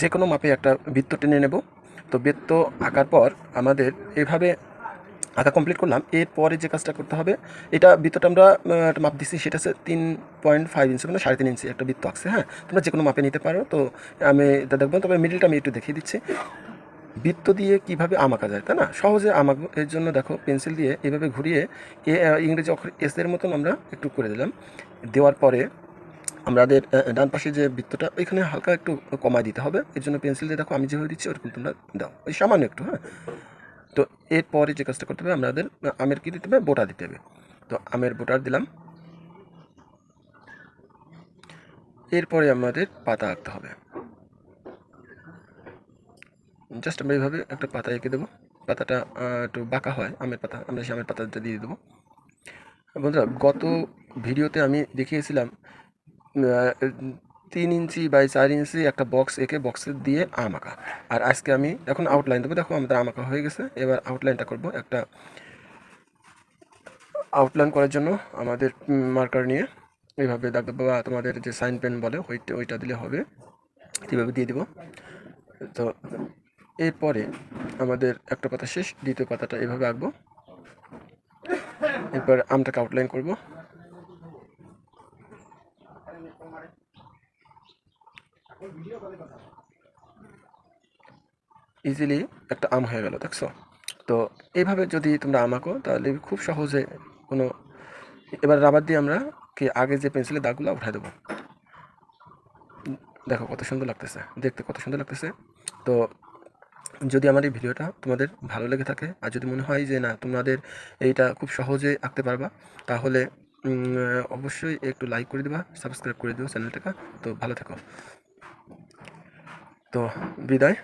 যে কোনো মাপে একটা বৃত্ত টেনে নেব। তো বৃত্ত আঁকার পর আমাদের এভাবে আঁকা কমপ্লিট করলাম। এরপরে যে কাজটা করতে হবে, এটা বৃত্তটা আমরা মাপ দিচ্ছি সেটা হচ্ছে তিন পয়েন্ট ফাইভ ইঞ্চি মানে সাড়ে তিন ইঞ্চি একটা বৃত্ত আঁকছে হ্যাঁ? তোমরা যে কোনো মাপে নিতে পারো। তো আমি এটা দেখব, তবে মিডিলটা আমি একটু দেখিয়ে দিচ্ছি। বৃত্ত দিয়ে কীভাবে আমাকা যায়, তাই না? সহজে আমাক এর জন্য দেখো পেন্সিল দিয়ে এভাবে ঘুরিয়ে, এ ইংরেজি অক্ষর এস এর মতন আমরা একটু করে দিলাম। দেওয়ার পরে আমাদের ডান পাশে যে বৃত্তটা, ওইখানে হালকা একটু কমায় দিতে হবে। এর জন্য পেন্সিল দিয়ে দেখো, আমি যেভাবে দিচ্ছি, ওরকম তোমরা দাও। ওই সামান্য একটু হ্যাঁ? তো এরপরে যে কাজটা করতে হবে, আমাদের আমের কি দিতে হবে? বোটা দিতে হবে। তো আমের বোটার দিলাম। এরপরে আমাদের পাতা আঁকতে হবে। জাস্ট আমরা এইভাবে একটা পাতা এঁকে দেবো। পাতাটা একটু বাঁকা হয়, আমের পাতা, আমরা সেই আমের পাতাটা দিয়ে দেবো। বন্ধুরা, গত ভিডিওতে আমি দেখিয়েছিলাম তিন ইঞ্চি বাই চার ইঞ্চি একটা বক্স এঁকে বক্সে দিয়ে আম আঁকা। আর আজকে আমি এখন আউটলাইন দেবো। দেখো আমাদের আম আঁকা হয়ে গেছে। এবার আউটলাইনটা করব একটা আউটলাইন করার জন্য আমাদের মার্কার নিয়ে। এইভাবে দাগ বা তোমাদের যে সাইন পেন বলে, ওইটা ওইটা দিলে হবে। এইভাবে দিয়ে দিব। তো এরপরে আমাদের একটা পাতা শেষ, দ্বিতীয় পাতাটা এভাবে আঁকবো। এরপর আমটাকে আউটলাইন করব। ইজিলি একটা আম হয়ে গেল, দেখছ? তো এইভাবে যদি তোমরা আম আঁকো, তাহলে খুব সহজে কোনো এবার রাবার দিয়ে আমরা কি আগে যে পেন্সিলের দাগগুলো উঠাই দেবো। দেখো কত সুন্দর লাগতেছে, দেখতে কত সুন্দর লাগতেছে। তো যদি আমার এই ভিডিওটা তোমাদের ভালো লেগে থাকে, আর যদি মনে হয় যে না তোমাদের এইটা খুব সহজে আঁকতে পারবা, তাহলে অবশ্যই একটু লাইক করে দেবা সাবস্ক্রাইব করে দিও চ্যানেলটাকে তো ভালো থেকো। তো বিদায়।